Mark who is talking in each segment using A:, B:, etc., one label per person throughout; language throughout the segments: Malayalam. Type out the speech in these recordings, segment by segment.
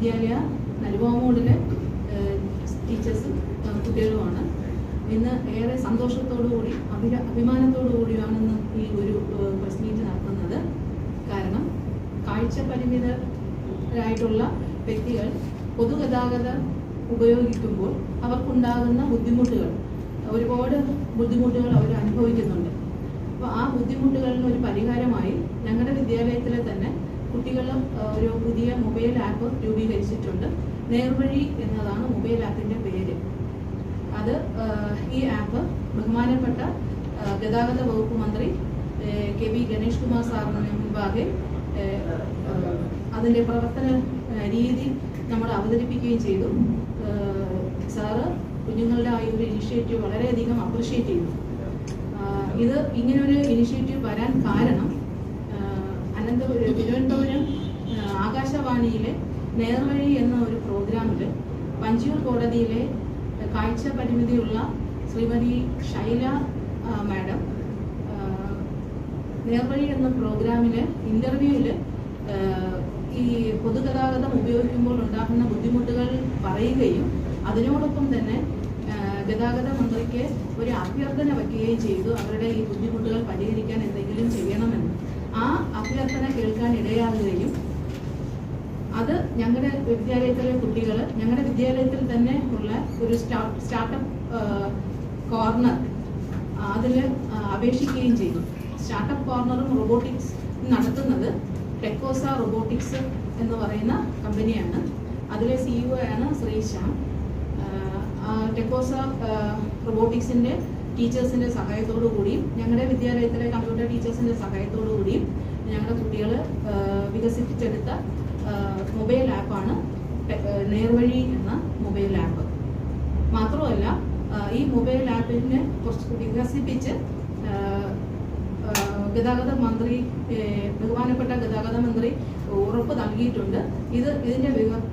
A: വിദ്യാലയ മോഡിലെ ടീച്ചേഴ്സും കുട്ടികളുമാണ്. ഇന്ന് ഏറെ സന്തോഷത്തോടു കൂടി അഭിര അഭിമാനത്തോടു കൂടിയാണ് ഇന്ന് ഈ ഒരു പ്രസ് മീറ്റ് നടത്തുന്നത്. കാരണം കാഴ്ച പരിമിതരായിട്ടുള്ള വ്യക്തികൾ പൊതുഗതാഗതം ഉപയോഗിക്കുമ്പോൾ അവർക്കുണ്ടാകുന്ന ബുദ്ധിമുട്ടുകൾ ഒരുപാട് ബുദ്ധിമുട്ടുകൾ അവർ അനുഭവിക്കുന്നുണ്ട്. അപ്പോൾ ആ ബുദ്ധിമുട്ടുകളിന് ഒരു പരിഹാരമായി ഞങ്ങളുടെ വിദ്യാലയത്തിലെ തന്നെ കുട്ടികൾ ഒരു പുതിയ മൊബൈൽ ആപ്പ് രൂപീകരിച്ചിട്ടുണ്ട്. നേർവഴി എന്നതാണ് മൊബൈൽ ആപ്പിന്റെ പേര്. അത് ഈ ആപ്പ് ബഹുമാനപ്പെട്ട ഗതാഗത വകുപ്പ് മന്ത്രി കെ വി ഗണേഷ് കുമാർ സാറിന് മുൻപാകെ അതിന്റെ പ്രവർത്തന രീതി നമ്മൾ അവതരിപ്പിക്കുകയും ചെയ്തു. സാറ് കുഞ്ഞുങ്ങളുടെ ആ ഒരു ഇനിഷ്യേറ്റീവ് വളരെയധികം അപ്രിഷ്യേറ്റ് ചെയ്തു ഇത് ഇങ്ങനൊരു ഇനിഷ്യേറ്റീവ് വരാൻ കാരണം ആ, അനന്തപുരം തിരുവനന്തപുരം ആ, ആകാശവാണിയിലെ നേർവഴി എന്ന ഒരു പ്രോഗ്രാമിൽ പഞ്ചൂർ കോടതിയിലെ കാഴ്ച പരിമിതിയുള്ള ശ്രീമതി ഷൈല മാഡം നേർവഴി എന്ന പ്രോഗ്രാമിലെ ഇന്റർവ്യൂവിൽ ഈ പൊതുഗതാഗതം ഉപയോഗിക്കുമ്പോൾ ഉണ്ടാകുന്ന ബുദ്ധിമുട്ടുകൾ പറയുകയും അതിനോടൊപ്പം തന്നെ ഗതാഗത മന്ത്രിക്ക് ഒരു അഭ്യർത്ഥന വയ്ക്കുകയും ചെയ്തു അവരുടെ ഈ ബുദ്ധിമുട്ടുകൾ പരിഹരിക്കാൻ എന്തെങ്കിലും ചെയ്യണമെന്ന്. ആ അഭ്യർത്ഥന കേൾക്കാൻ ഇടയാകുകയും അത് ഞങ്ങളുടെ വിദ്യാലയത്തിലെ കുട്ടികൾ ഞങ്ങളുടെ വിദ്യാലയത്തിൽ തന്നെ ഉള്ള ഒരു സ്റ്റാ- സ്റ്റാർട്ടപ്പ് കോർണർ അതിൽ അപേക്ഷിക്കുകയും ചെയ്തു. സ്റ്റാർട്ടപ്പ് കോർണറും റോബോട്ടിക്സ് നടത്തുന്നത് ടെക്കോസ റോബോട്ടിക്സ് എന്ന് പറയുന്ന കമ്പനിയാണ്. അതിലെ സിഇഒ ആണ് ശ്രീശാം. ടെക്കോസ റോബോട്ടിക്സിന്റെ ടീച്ചേഴ്സിന്റെ സഹായത്തോടു കൂടിയും ഞങ്ങളുടെ വിദ്യാലയത്തിലെ കമ്പ്യൂട്ടർ ടീച്ചേഴ്സിന്റെ സഹായത്തോടു കൂടിയും ഞങ്ങളുടെ കുട്ടികൾ വികസിപ്പിച്ചെടുത്ത മൊബൈൽ ആപ്പാണ് നേർവഴി എന്ന മൊബൈൽ ആപ്പ് മാത്രമല്ല ഈ മൊബൈൽ ആപ്പിനെ കുറച്ച് വികസിപ്പിച്ച് ഗതാഗത മന്ത്രി ബഹുമാനപ്പെട്ട ഗതാഗത മന്ത്രി ഉറപ്പ് നൽകിയിട്ടുണ്ട്. ഇത് ഇതിന്റെ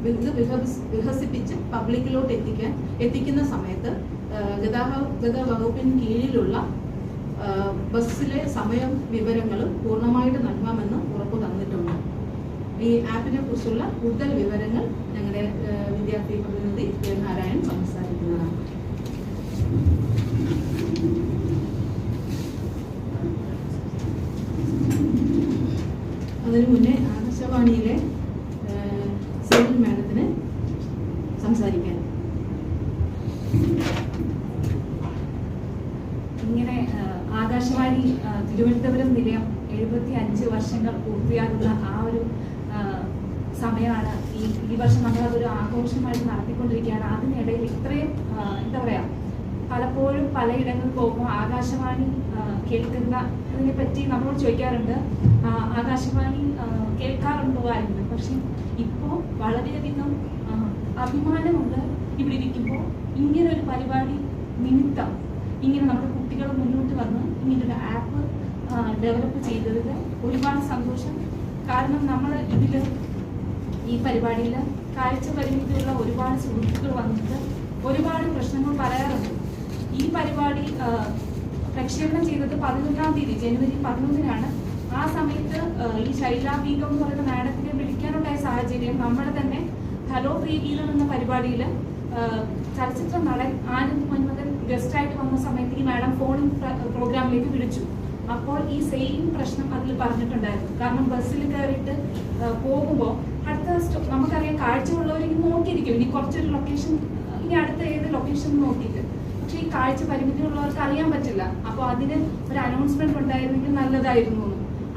A: ഇത് വികസ്- വികസിപ്പിച്ച് പബ്ലിക്കിലോട്ട് എത്തിക്കാൻ എത്തിക്കുന്ന സമയത്ത് ഗതാഗത വകുപ്പിന് കീഴിലുള്ള ബസ്സിലെ സമയം വിവരങ്ങളും പൂർണമായിട്ട് നൽകാമെന്ന് ഉറപ്പ് തന്നിട്ടുണ്ട്. ഈ ആപ്പിനെ കുറിച്ചുള്ള കൂടുതൽ വിവരങ്ങൾ ഞങ്ങളുടെ വിദ്യാർത്ഥി പ്രതിനിധി കെ നാരായണൻ സംസാരിക്കുന്നതാണ്. അതിനു മുന്നേ ആകാശവാണിയിലെ സേവൻ മാഡത്തിന് സംസാരിക്കാൻ
B: ഇങ്ങനെ ആകാശവാണി തിരുവനന്തപുരം നിലയം എഴുപത്തി അഞ്ച് വർഷങ്ങൾ പൂർത്തിയാകുന്ന സമയമാണ്. ഈ ഈ വർഷം നമ്മളതൊരു ആഘോഷമായിട്ട് നടത്തിക്കൊണ്ടിരിക്കുകയാണ്. അതിനിടയിൽ ഇത്രയും എന്താ പറയാ പലപ്പോഴും പലയിടങ്ങളിൽ പോകുമ്പോൾ ആകാശവാണി കേൾക്കുന്ന അതിനെ പറ്റി നമ്മളോട് ചോദിക്കാറുണ്ട്. ആകാശവാണി കേൾക്കാറുണ്ടോ ആയിരുന്നു പക്ഷെ ഇപ്പോൾ വളരെയധികം അഭിമാനമുണ്ട് ഇവിടെ ഇരിക്കുമ്പോൾ. ഇങ്ങനെ ഒരു പരിപാടി നിമിത്തം ഇങ്ങനെ നമ്മുടെ കുട്ടികൾ മുന്നോട്ട് വന്ന് ഇങ്ങനൊരു ആപ്പ് ഡെവലപ്പ് ചെയ്തതിൽ ഒരുപാട് സന്തോഷം. കാരണം നമ്മൾ ഇതിൽ ഈ പരിപാടിയിൽ കാഴ്ച പരിമിതിയുള്ള ഒരുപാട് സുഹൃത്തുക്കൾ വന്നിട്ട് ഒരുപാട് പ്രശ്നങ്ങൾ പറയാറുണ്ട്. ഈ പരിപാടി പ്രക്ഷേപണം ചെയ്തത് പതിനൊന്നാം തീയതി ജനുവരി പതിനൊന്നിനാണ്. ആ സമയത്ത് ഈ ശൈല ബീഗം എന്ന് പറയുന്ന മാഡത്തിനെ വിളിക്കാനുണ്ടായ സാഹചര്യം നമ്മുടെ തന്നെ ഹലോ പ്രീഗീതം എന്ന പരിപാടിയിൽ ചലച്ചിത്ര നടൻ ആനന്ദ് മന്മഥൻ ഗസ്റ്റായിട്ട് വന്ന സമയത്ത് ഈ മാഡം ഫോണിൽ പ്രോഗ്രാമിലേക്ക് വിളിച്ചു. അപ്പോൾ ഈ സെയിം പ്രശ്നം അതിൽ പറഞ്ഞിട്ടുണ്ടായിരുന്നു. കാരണം ബസ്സിൽ കയറിയിട്ട് പോകുമ്പോൾ അടുത്ത സ്റ്റോ നമുക്കറിയാം കാഴ്ചയുള്ളവർ ഇനി നോക്കിയിരിക്കും. ഇനി കുറച്ചൊരു ലൊക്കേഷൻ ഇനി അടുത്ത ഏത് ലൊക്കേഷൻ നോക്കിയിട്ട്. പക്ഷേ ഈ കാഴ്ച പരിമിതി ഉള്ളവർക്ക് അറിയാൻ പറ്റില്ല. അപ്പോൾ അതിന് ഒരു അനൗൺസ്മെന്റ് ഉണ്ടായിരുന്നെങ്കിൽ നല്ലതായിരുന്നു.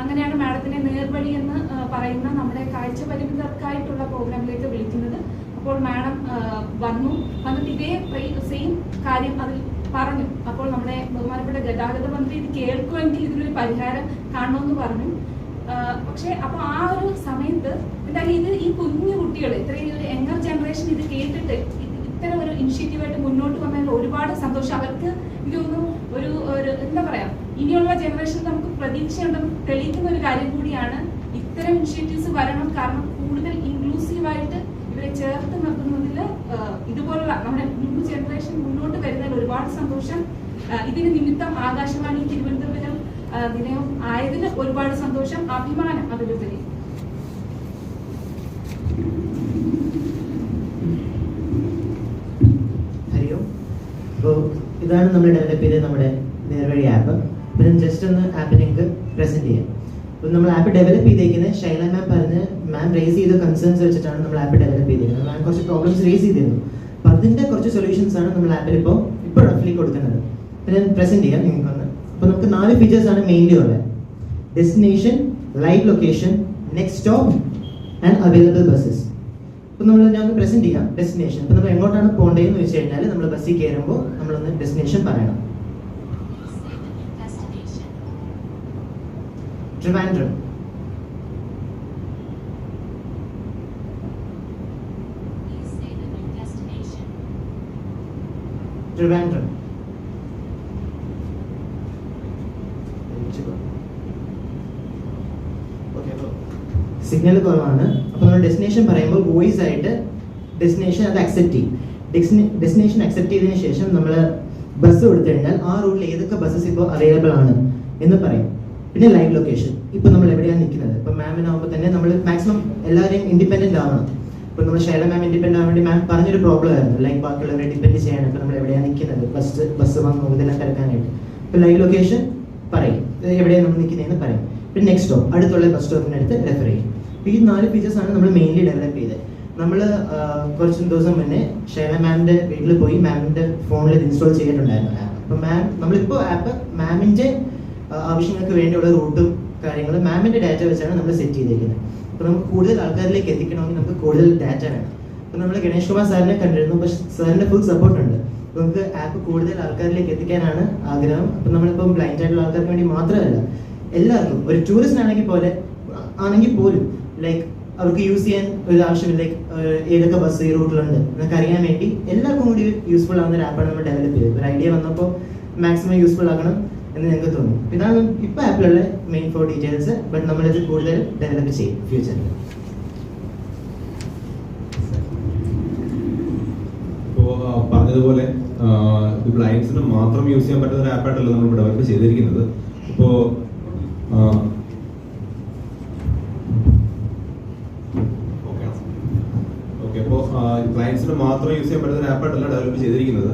B: അങ്ങനെയാണ് മാഡത്തിനെ നേർവഴി എന്ന് പറയുന്ന നമ്മുടെ കാഴ്ച പരിമിതർക്കായിട്ടുള്ള പ്രോഗ്രാമിലേക്ക് വിളിക്കുന്നത്. അപ്പോൾ മാഡം വന്നു. വന്നിട്ട് ഇതേ സെയിം കാര്യം അതിൽ പറഞ്ഞു. അപ്പോൾ നമ്മുടെ ബഹുമാനപ്പെട്ട ഗതാഗത മന്ത്രി ഇത് കേൾക്കുമെങ്കിൽ ഇതിനൊരു പരിഹാരം കാണണമെന്ന് പറഞ്ഞു. പക്ഷേ അപ്പൊ ആ ഒരു സമയത്ത് എന്തായാലും ഇത് ഈ കുഞ്ഞു കുട്ടികൾ ഇത്രയും ഒരു യങ്ങർ ജനറേഷൻ ഇത് കേട്ടിട്ട് ഇത് ഇത്തരം ഒരു ഇനിഷ്യേറ്റീവായിട്ട് മുന്നോട്ട് വന്നതിൽ ഒരുപാട് സന്തോഷം. അവർക്ക് എനിക്ക് തോന്നുന്നു ഒരു ഒരു എന്താ പറയാ ഇനിയുള്ള ജനറേഷൻ നമുക്ക് പ്രതീക്ഷയുണ്ടെന്ന് തെളിയിക്കുന്ന ഒരു കാര്യം കൂടിയാണ് ഇത്തരം ഇനിഷ്യേറ്റീവ്സ് വരണം. കാരണം കൂടുതൽ ഇൻക്ലൂസീവായിട്ട് ഇവരെ ചേർത്ത് നിർത്തുന്നതിൽ ഇതുപോലുള്ള നമ്മുടെ ന്യൂ ജനറേഷൻ മുന്നോട്ട് വരുന്നതിൽ ഒരുപാട് സന്തോഷം. ഇതിന് നിമിത്തം ആകാശവാണി തിരുവനന്തപുരം ദിനവും ആയതിന് ഒരുപാട് സന്തോഷം അഭിമാനം അതിലുപരി.
C: ഇതാണ് നമ്മൾ ഡെവലപ്പ് ചെയ്ത നമ്മുടെ നേർവഴി ആപ്പ് ഇപ്പം ജസ്റ്റ് ഒന്ന് ആപ്പ് നിങ്ങൾക്ക് പ്രസന്റ് ചെയ്യാം. അപ്പം നമ്മൾ ആപ്പ് ഡെവലപ്പ് ചെയ്തേക്കുന്നത് ഷൈല മാം പറഞ്ഞ് മാം റേസ് ചെയ്ത കൺസേൺസ് വെച്ചിട്ടാണ് നമ്മൾ ആപ്പ് ഡെവലപ്പ് ചെയ്തിരുന്നത് മാം കുറച്ച് പ്രോബ്ലംസ് റേസ് ചെയ്തിരുന്നു. അപ്പം അതിന്റെ കുറച്ച് സൊല്യൂഷൻസ് ആണ് നമ്മൾ ആപ്പിൽ ഇപ്പോൾ ഇപ്പോൾ റഫ്ലി കൊടുക്കുന്നത്. അപ്പം ഞാൻ പ്രസന്റ് ചെയ്യാം നിങ്ങൾക്കൊന്ന്. അപ്പോൾ നമുക്ക് നാല് ഫീച്ചേഴ്സ് ആണ് മെയിൻലി ഉള്ളത്. Destination live location next stop and available buses ഇപ്പം നമ്മൾ ഒന്ന് പ്രസന്റ് ചെയ്യാം ഡെസ്റ്റിനേഷൻ ഇപ്പം നമ്മൾ എങ്ങോട്ടാണ് പോകേണ്ടതെന്ന് വെച്ച് കഴിഞ്ഞാൽ നമ്മൾ ബസ്സിൽ കയറുമ്പോൾ നമ്മളൊന്ന് ഡെസ്റ്റിനേഷൻ പറയണം. ട്രിവാൻഡ്രം
D: ട്രിവാൻഡ്രം Destination.
C: ട്രിവാൻഡ്രം സിഗ്നൽ കുറവാണ്. അപ്പോൾ നമ്മൾ ഡെസ്റ്റിനേഷൻ പറയുമ്പോൾ വോയിസ് ആയിട്ട് ഡെസ്റ്റിനേഷൻ അത് അക്സെപ്റ്റ് ചെയ്യും. ഡെസ്റ്റിനേഷൻ അക്സെപ്റ്റ് ചെയ്തതിന് ശേഷം നമ്മൾ ബസ് കൊടുത്തു കഴിഞ്ഞാൽ ആ റൂട്ടിൽ ഏതൊക്കെ ബസ്സസ് ഇപ്പോൾ അവൈലബിൾ ആണ് എന്ന് പറയും. പിന്നെ ലൈവ് ലൊക്കേഷൻ ഇപ്പോൾ നമ്മൾ എവിടെയാണ് നിൽക്കുന്നത്? ഇപ്പോൾ മാമിനാകുമ്പോൾ തന്നെ നമ്മൾ മാക്സിമം എല്ലാവരെയും ഇൻഡിപെൻഡന്റ് ആവണം. ഇപ്പോൾ നമ്മൾ ശൈല മാം ഇൻഡിപെൻഡന്റ് ആവാൻ വേണ്ടി മാം പറഞ്ഞൊരു പ്രോബ്ലം ആയിരുന്നു. ലൈക്ക് ബാക്കിയുള്ളവരെ ഡിപെൻഡ് ചെയ്യാനായിട്ട് നമ്മൾ എവിടെയാണ് നിൽക്കുന്നത്? ബസ് ബസ് വന്ന് ഇതെല്ലാം കിടക്കാനായിട്ട് ഇപ്പോൾ ലൈവ് ലൊക്കേഷൻ പറയും. എവിടെയാണ് നമ്മൾ നിൽക്കുന്നതെന്ന് പറയും. പിന്നെ നെക്സ്റ്റ് സ്റ്റോപ്പ് അടുത്തുള്ള ബസ് സ്റ്റോപ്പിനടുത്ത് റെഫർ ചെയ്യും. ഈ നാല് ഫീച്ചേഴ്സ് ആണ് നമ്മൾ മെയിൻലി ഡെവലപ്പ് ചെയ്തത്. നമ്മൾ കുറച്ച് ദിവസം മുന്നേ ഷൈല മാമിന്റെ വീട്ടിൽ പോയി മാമിന്റെ ഫോണിൽ ഇൻസ്റ്റാൾ ചെയ്തിട്ടുണ്ടായിരുന്നു ആപ്പ് അപ്പം മാം നമ്മളിപ്പോൾ ആപ്പ് മാമിന്റെ ആവശ്യങ്ങൾക്ക് വേണ്ടിയുള്ള റൂട്ടും കാര്യങ്ങളും മാമിന്റെ ഡാറ്റ വെച്ചാണ് നമ്മൾ സെറ്റ് ചെയ്തിരിക്കുന്നത് അപ്പോൾ നമുക്ക് കൂടുതൽ ആൾക്കാരിലേക്ക് എത്തിക്കണമെങ്കിൽ നമുക്ക് കൂടുതൽ ഡാറ്റ വേണം. നമ്മൾ ഗണേഷ് കുമാർ സാറിനെ കണ്ടിരുന്നു. പക്ഷെ സാറിന്റെ ഫുൾ സപ്പോർട്ട് ഉണ്ട്. നമുക്ക് ആപ്പ് കൂടുതൽ ആൾക്കാരിലേക്ക് എത്തിക്കാനാണ് ആഗ്രഹം. അപ്പം നമ്മളിപ്പം ബ്ലൈൻഡ് ആയിട്ടുള്ള ആൾക്കാർക്ക് വേണ്ടി മാത്രമല്ല എല്ലാവർക്കും ഒരു ടൂറിസ്റ്റ് ആണെങ്കിൽ പോലെ ആണെങ്കിൽ പോലും ലൈക്ക് അവർക്ക് യൂസ് ചെയ്യാൻ ഒരു ആവശ്യമില്ല. ലൈക്ക് ഏതൊക്കെ ബസ് ഈ റൂട്ടിലുണ്ട് എന്നൊക്കെ അറിയാൻ വേണ്ടി എല്ലാവർക്കും കൂടി യൂസ്ഫുൾ ആവുന്ന ഒരു ആപ്പാണ് നമ്മൾ ഡെവലപ്പ് ചെയ്തത്. ഒരു ഐഡിയ വന്നപ്പോൾ മാക്സിമം യൂസ്ഫുൾ ആക്കണം എന്ന് ഞങ്ങൾക്ക് തോന്നി. ഇതാണ് ഇപ്പോൾ ആപ്പിലുള്ള മെയിൻ ഫോർ ഡീറ്റെയിൽസ് ബട്ട് നമ്മളിത് കൂടുതൽ ഡെവലപ്പ് ചെയ്യും ഫ്യൂച്ചറിൽ
E: ഇപ്പോൾ പറഞ്ഞതുപോലെ ഇത് ബ്ലൈൻഡ്സിന് മാത്രം യൂസ് ചെയ്യാൻ പറ്റുന്ന ഒരു ആപ്പായിട്ടല്ല നമ്മൾ ഡെവലപ്പ് ചെയ്തിരിക്കുന്നത്. ഇപ്പോൾ ഓക്കെ. അപ്പോൾ ക്ലയൻസിന് മാത്രം യൂസ് ചെയ്യാൻ പറ്റുന്ന ഒരു ആപ്പായിട്ടല്ല ഡെവലപ്പ് ചെയ്തിരിക്കുന്നത്.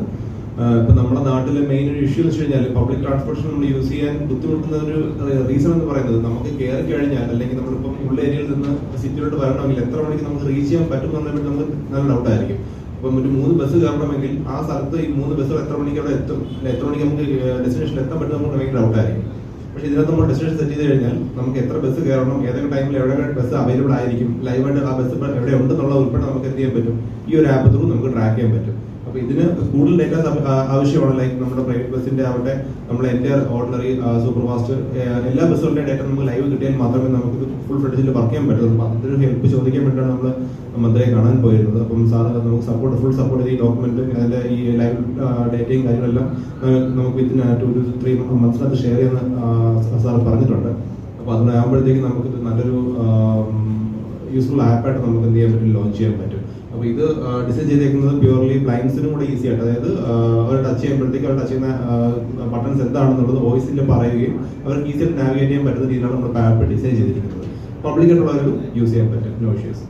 E: ഇപ്പൊ നമ്മുടെ നാട്ടിലെ മെയിൻ ഒരു ഇഷ്യൂ എന്ന് വെച്ച് കഴിഞ്ഞാൽ പബ്ലിക് ട്രാൻസ്പോർട്ടേഷൻ നമ്മൾ യൂസ് ചെയ്യാൻ ബുദ്ധിമുട്ടുന്ന ഒരു റീസൺ എന്ന് പറയുന്നത് നമുക്ക് കയറി കഴിഞ്ഞാൽ അല്ലെങ്കിൽ നമ്മളിപ്പം ഉള്ള ഏരിയയിൽ നിന്ന് സിറ്റിയിലോട്ട് വരണമെങ്കിൽ എത്ര മണിക്ക് നമുക്ക് റീച്ച് ചെയ്യാൻ പറ്റുമെന്നതിനെ പറ്റി നമുക്ക് നല്ല ഡൗട്ട് ആയിരിക്കും. അപ്പം ഒരു മൂന്ന് ബസ് കയറണമെങ്കിൽ ആ സ്ഥലത്ത് ഈ മൂന്ന് ബസ്സുകൾ എത്ര മണിക്ക് അവിടെ എത്തും? അല്ലെ എത്ര മണിക്ക് നമുക്ക് ഡെസ്റ്റിനേഷനിൽ എത്താൻ പറ്റും നമുക്ക് ഭയങ്കര ഡൗട്ട് ആയിരിക്കും. പക്ഷേ ഇതിനകത്ത് നമ്മൾ ഡെസ്റ്റിനേഷൻ സെറ്റ് ചെയ്ത് കഴിഞ്ഞാൽ നമുക്ക് എത്ര ബസ് കയറണം ഏതൊക്കെ ടൈമിൽ എവിടെ ബസ് അവൈലബിൾ ആയിരിക്കും ലൈവായിട്ട് ആ ബസ് എവിടെ ഉണ്ടെന്നുള്ള ഉൾപ്പെടെ നമുക്ക് എന്ത് ചെയ്യാൻ പറ്റും? ഈ ഒരു ആപ്പ് ത്രൂ നമുക്ക് ട്രാക്ക് ചെയ്യാൻ പറ്റും. അപ്പൊ ഇതിന് കൂടുതൽ ഡേറ്റാസ് ആവശ്യമാണ്. ലൈക്ക് നമ്മുടെ പ്രൈവറ്റ് ബസിന്റെ ആവട്ടെ നമ്മുടെ എന്റെ ഓർഡിനറി സൂപ്പർ ഫാസ്റ്റ് എല്ലാ ബസ്സുകളുടെ ഡേറ്റ നമുക്ക് ലൈവ് കിട്ടിയാൽ മാത്രമേ നമുക്ക് ഫുൾ ഫ്ലെഡ്ജിൽ വർക്ക് ചെയ്യാൻ പറ്റുള്ളൂ. അപ്പൊ അതിന്റെ ഹെൽപ്പ് ചോദിക്കാൻ വേണ്ടിയാണ് നമ്മൾ മന്ത്രിയെ കാണാൻ പോയിരുന്നത്. അപ്പം സാധാരണ നമുക്ക് സപ്പോർട്ട് ഫുൾ സപ്പോർട്ട് ചെയ്ത് ഈ ഡോക്യുമെന്റും ഈ ലൈവ് ഡേറ്റയും കാര്യങ്ങളെല്ലാം നമുക്ക് ഇതിന് ടു ടു ത്രീ മന്ത്സിനകത്ത് ഷെയർ ചെയ്യുന്ന സാർ പറഞ്ഞിട്ടുണ്ട്. അപ്പൊ അതിനാകുമ്പോഴത്തേക്ക് നമുക്ക് നല്ലൊരു യൂസ്ഫുൾ ആപ്പായിട്ട് നമുക്ക് എന്ത് ചെയ്യാൻ പറ്റും? ലോഞ്ച് ചെയ്യാൻ പറ്റും. അപ്പോൾ ഇത് ഡിസൈൻ ചെയ്തേക്കുന്നത് പ്യുവർലി ബ്ലൈൻഡ്സിനും കൂടെ ഈസി ആയിട്ട്. അതായത് അവർ ടച്ച് ചെയ്യുമ്പോഴത്തേക്ക് അവർ ടച്ച് ചെയ്യുന്ന ബട്ടൺസ് എന്താണെന്നുള്ളത് വോയിസിൽ പറയുകയും അവർക്ക് ഈസിയായിട്ട് നാവിഗേറ്റ് ചെയ്യാൻ പറ്റുന്ന രീതിയിലാണ് നമ്മൾ ആപ്പ് ഡിസൈൻ ചെയ്തിരിക്കുന്നത്. പബ്ലിക് ആയിട്ടുള്ളവർക്ക് യൂസ് ചെയ്യാൻ പറ്റും. No issues